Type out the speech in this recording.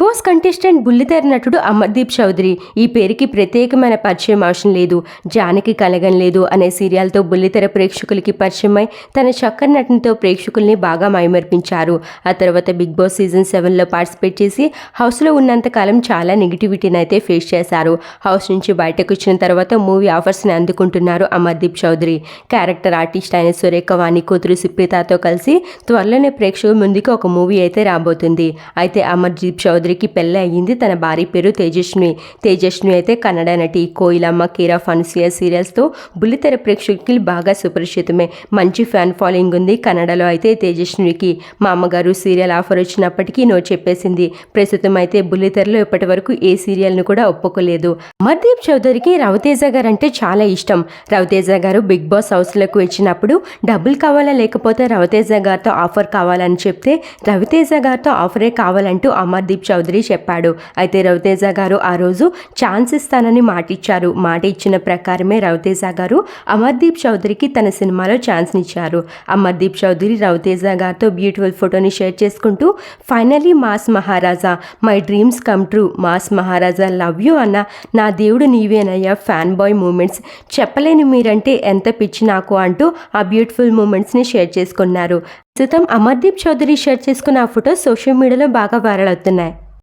Boss contestant బుల్లితెర నటుడు అమర్దీప్ చౌదరి. ఈ పేరుకి ప్రత్యేకమైన పరిచయం అవసరం లేదు. జానకి కలగం లేదు అనే సీరియల్తో బుల్లితెర ప్రేక్షకులకి పరిచయమై తన చక్కని నటనతో ప్రేక్షకుల్ని బాగా మైమర్పించారు. ఆ తర్వాత బిగ్ బాస్ సీజన్ సెవెన్లో పార్టిసిపేట్ చేసి హౌస్లో ఉన్నంతకాలం చాలా నెగిటివిటీని అయితే ఫేస్ చేశారు. హౌస్ నుంచి బయటకు వచ్చిన తర్వాత మూవీ ఆఫర్స్ని అందుకుంటున్నారు అమర్దీప్ చౌదరి. క్యారెక్టర్ ఆర్టిస్ట్ అయిన సురేఖ వాణి కూతురు సుప్రీతతో కలిసి త్వరలోనే ప్రేక్షకుల ముందుకు ఒక మూవీ అయితే రాబోతుంది. అయితే అమర్దీప్ చౌదరికి పెళ్ళి అయ్యింది. తన భార్య పేరు తేజస్వి తేజస్వి అయితే కన్నడ నటి కోయిలమ్మ కీరా ఫన్సియా సీరియల్స్తో బుల్లితెర ప్రేక్షకులకి బాగా సుపరిచితమే. మంచి ఫ్యాన్ ఫాలోయింగ్ ఉంది కన్నడలో అయితే తేజస్వికి మా అమ్మగారు సీరియల్ ఆఫర్ వచ్చినప్పటికీ నో చెప్పేసింది. ప్రస్తుతం అయితే బుల్లితెరలో ఇప్పటి వరకు ఏ సీరియల్ను కూడా ఒప్పుకోలేదు. అమర్దీప్ చౌదరికి రవితేజ గారు అంటే చాలా ఇష్టం. రవితేజ గారు బిగ్ బాస్ హౌస్లకు వచ్చినప్పుడు డబ్బులు కావాలా లేకపోతే రవితేజ గారితో ఆఫర్ కావాలని చెప్తే రవితేజ గారితో ఆఫరే కావాలంటూ అమర్దీప్ చౌదరి చెప్పాడు. అయితే రవితేజ గారు ఆ రోజు ఛాన్స్ ఇస్తానని మాటిచ్చారు. మాట ఇచ్చిన ప్రకారమే రవితేజ గారు అమర్దీప్ చౌదరికి తన సినిమాలో ఛాన్స్ ఇచ్చారు అమర్దీప్ చౌదరి రవితేజ గారితో బ్యూటిఫుల్ ఫోటోని షేర్ చేసుకుంటూ finally mass Maharaja my dreams come true. Mass Maharaja love you అన్న నా దేవుడు నీవేనయ్యా ఫ్యాన్ బాయ్ మూమెంట్స్. చెప్పలేని మీరంటే ఎంత పిచ్చి నాకు అంటూ ఆ బ్యూటిఫుల్ మూమెంట్స్ని షేర్ చేసుకున్నారు. ప్రస్తుతం అమర్దీప్ చౌదరి షేర్ చేసుకున్న ఆ ఫోటో సోషల్ మీడియాలో బాగా వైరల్ అవుతున్నాయి.